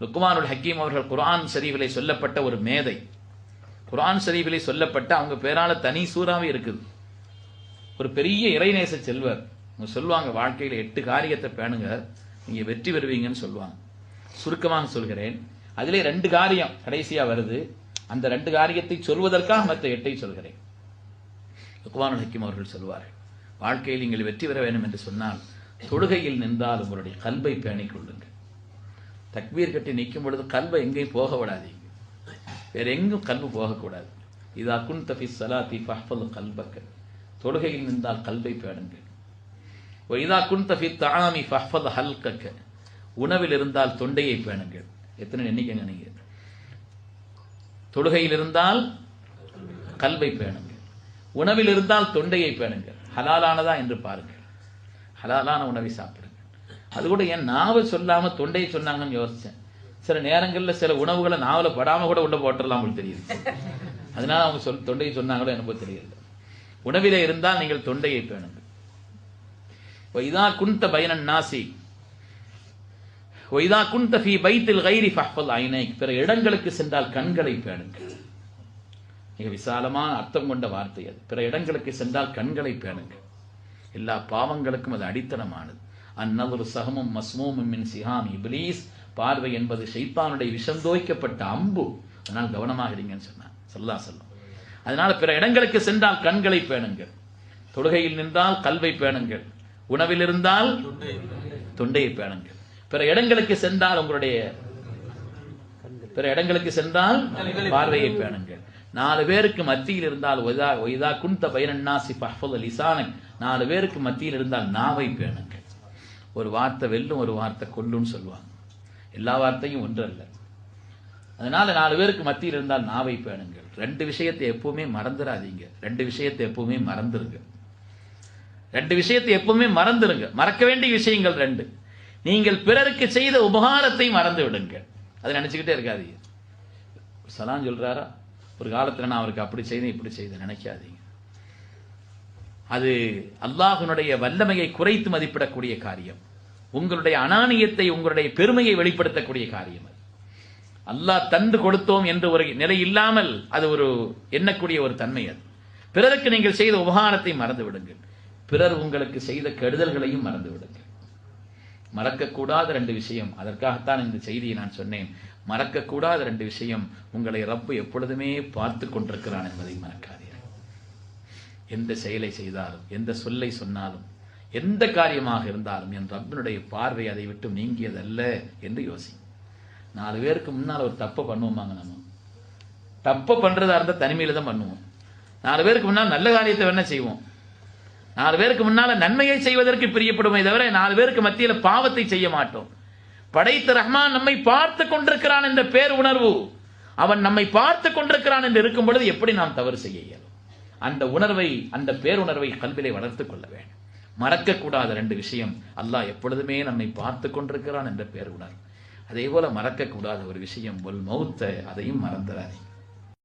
லுக்குமானுல் ஹக்கீம் அவர்கள் குரான் ஷரீஃபிலே சொல்லப்பட்ட ஒரு மேதை. குரான் ஷரீஃபிலே சொல்லப்பட்ட அவங்க பேரால தனி சூறாவே இருக்குது. ஒரு பெரிய இறைநேச செல்வர். அவங்க சொல்லுவாங்க வாழ்க்கையில் எட்டு காரியத்தை பேணுங்க நீங்க வெற்றி பெறுவீங்கன்னு சொல்லுவாங்க. சுருக்கமாக சொல்கிறேன். அதிலே ரெண்டு காரியம் கடைசியா வருது. அந்த ரெண்டு காரியத்தை சொல்வதற்காக மற்ற எட்டை சொல்கிறேன். லுக்வானுல் ஹக்கீம் அவர்கள் சொல்வார்கள் வாழ்க்கையில் நீங்கள் வெற்றி பெற வேண்டும் என்று சொன்னால் தொழுகையில் நின்றால் உங்களுடைய கல்வை பேணிக் கொள்ளுங்கள். தக்பீர் கட்டி நிற்கும் பொழுது கல்வை எங்கேயும் போக விடாதீங்க வேற எங்கும் கல்வு போகக்கூடாது. இதா குன் தஃபி சலாத்தி ஃபஹ்ஃபல் கல்பக்க. தொழுகையில் நின்றால் கல்வை பேணுங்கள். இதா குன் தஃபி தாமி ஹல் ஹல்கக்க. உணவில் இருந்தால் தொண்டையை பேணுங்கள். எத்தனை எண்ணிக்கைங்க நீங்கள் தொழுகையில் இருந்தால் கல்வை பேணுங்கள். உணவில் இருந்தால் தொண்டையை பேணுங்கள். ஹலாலானதா என்று பாருங்கள். ஹலாலான உணவை சாப்பிடுங்கள். அது கூட என் நாவை சொல்லாமல் தொண்டையை சொன்னாங்கன்னு யோசித்தேன் சில நேரங்களில் சில உணவுகளை நாவலை படாமல் கூட உள்ள போட்டுடலாம் உங்களுக்கு தெரியுது. அதனால அவங்க சொல் தொண்டையை சொன்னாங்களோ எனக்கு தெரியல. உணவிலே இருந்தால் நீங்கள் தொண்டையை பேணுங்கள். இதா குந்த பயனன் நாசி ஒய்தா குந்த ஃபி பைத்தில் கைரி ஃபஹ்ஃபல் ஐனை பிற இடங்களுக்கு சென்றால் கண்களை பேணுங்கள். மிக விசாலமான அர்த்தம் கொண்ட வார்த்தை அது. பிற இடங்களுக்கு சென்றால் கண்களை பேணுங்கள். எல்லா பாவங்களுக்கும் அது அடித்தளமானது. அந்நவரு சகமும் மஸ்மூமும் மின் சிஹாம். இப்லீஸ் பார்வை என்பது ஷைத்தானுடைய விஷம் தோய்க்கப்பட்ட அம்பு. அதனால் கவனமாக இருங்கன்னு சொன்னார் சொல்லா சொல்லும் அதனால பிற இடங்களுக்கு சென்றால் கண்களை பேணுங்கள். தொழுகையில் நின்றால் கல்வை பேணுங்கள். உணவில் இருந்தால் தொண்டையை பேணுங்கள். பிற இடங்களுக்கு சென்றால் உங்களுடைய பிற இடங்களுக்கு சென்றால் பார்வையை பேணுங்கள். நாலு பேருக்கு மத்தியில் இருந்தால் ஒய்தா ஒய்தா குந்த பயனன்னாசி பஹ்ஃபுல் லிசானக். நாலு பேருக்கு மத்தியில் இருந்தால் நாவை பேணுங்கள். ஒரு வார்த்தை வெல்லும் ஒரு வார்த்தை கொல்லும்னு சொல்லுவாங்க. எல்லா வார்த்தையும் ஒன்று அல்ல அதனால நாலு பேருக்கு மத்தியில் இருந்தால் நாவை பேணுங்கள் ரெண்டு விஷயத்தை எப்பவுமே மறந்துடாதீங்க ரெண்டு விஷயத்தை எப்பவுமே மறந்துருங்க. ரெண்டு விஷயத்தை எப்பவுமே மறந்துருங்க. மறக்க வேண்டிய விஷயங்கள் ரெண்டு. நீங்கள் பிறருக்கு செய்த உபகாரத்தை மறந்து விடுங்க. அதை நினச்சிக்கிட்டே இருக்காதீங்க. சலாம் சொல்கிறாரா ஒரு காலத்தில் நான் அவருக்கு அப்படி செய்தேன் இப்படி செய்தேன். நினைக்காதீங்க. அது அல்லாஹனுடைய வல்லமையை குறைத்து மதிப்பிடக்கூடிய காரியம். உங்களுடைய அனானியத்தை உங்களுடைய பெருமையை வெளிப்படுத்தக்கூடிய காரியம் அது. அல்லாஹ் தந்து கொடுத்தோம் என்று ஒரு நிலை இல்லாமல் அது ஒரு எண்ணக்கூடிய ஒரு தன்மை அது. பிறருக்கு நீங்கள் செய்த உபகாரத்தை மறந்து விடுங்கள் பிறர் உங்களுக்கு செய்த கெடுதல்களையும் மறந்து விடுங்கள் மறக்கக்கூடாத ரெண்டு விஷயம். அதற்காகத்தான் இந்த செய்தியை நான் சொன்னேன். மறக்கக்கூடாத ரெண்டு விஷயம். உங்களை ரப்பு எப்பொழுதுமே பார்த்து கொண்டிருக்கிறான் என்பதை மறக்காது. எந்த செயலை செய்தாலும் எந்த சொல்லை சொன்னாலும் எந்த காரியமாக இருந்தாலும் என் ரப்பினுடைய பார்வை அதை விட்டு நீங்கியதல்ல என்று யோசி. நாலு பேருக்கு முன்னால் ஒரு தப்பை பண்ணுவோமாங்க நம்ம. தப்பை பண்ணுறதா இருந்தால் தனிமையில் தான் பண்ணுவோம். நாலு பேருக்கு முன்னால் நல்ல காரியத்தை வேணால் செய்வோம். நாலு பேருக்கு முன்னால் நன்மையை செய்வதற்கு பிரியப்படுமே தவிர நாலு பேருக்கு மத்தியில் பாவத்தை செய்ய மாட்டோம். படைத்த ரஹ்மான் நம்மை பார்த்து கொண்டிருக்கிறான் என்ற பேர் உணர்வு அவன் நம்மை பார்த்து கொண்டிருக்கிறான் என்று இருக்கும் பொழுது எப்படி நாம் தவறு செய்ய இயலும்? அந்த உணர்வை அந்த பேருணர்வை கல்விலை வளர்த்துக் கொள்ள வேண்டும். மறக்கக்கூடாத ரெண்டு விஷயம் அல்லாஹ் எப்பொழுதுமே நம்மை பார்த்து கொண்டிருக்கிறான் என்ற பேர் உணர்வு அதே போல மறக்கக்கூடாத ஒரு விஷயம் ஒல் மௌத்த அதையும் மறந்துடாதீங்க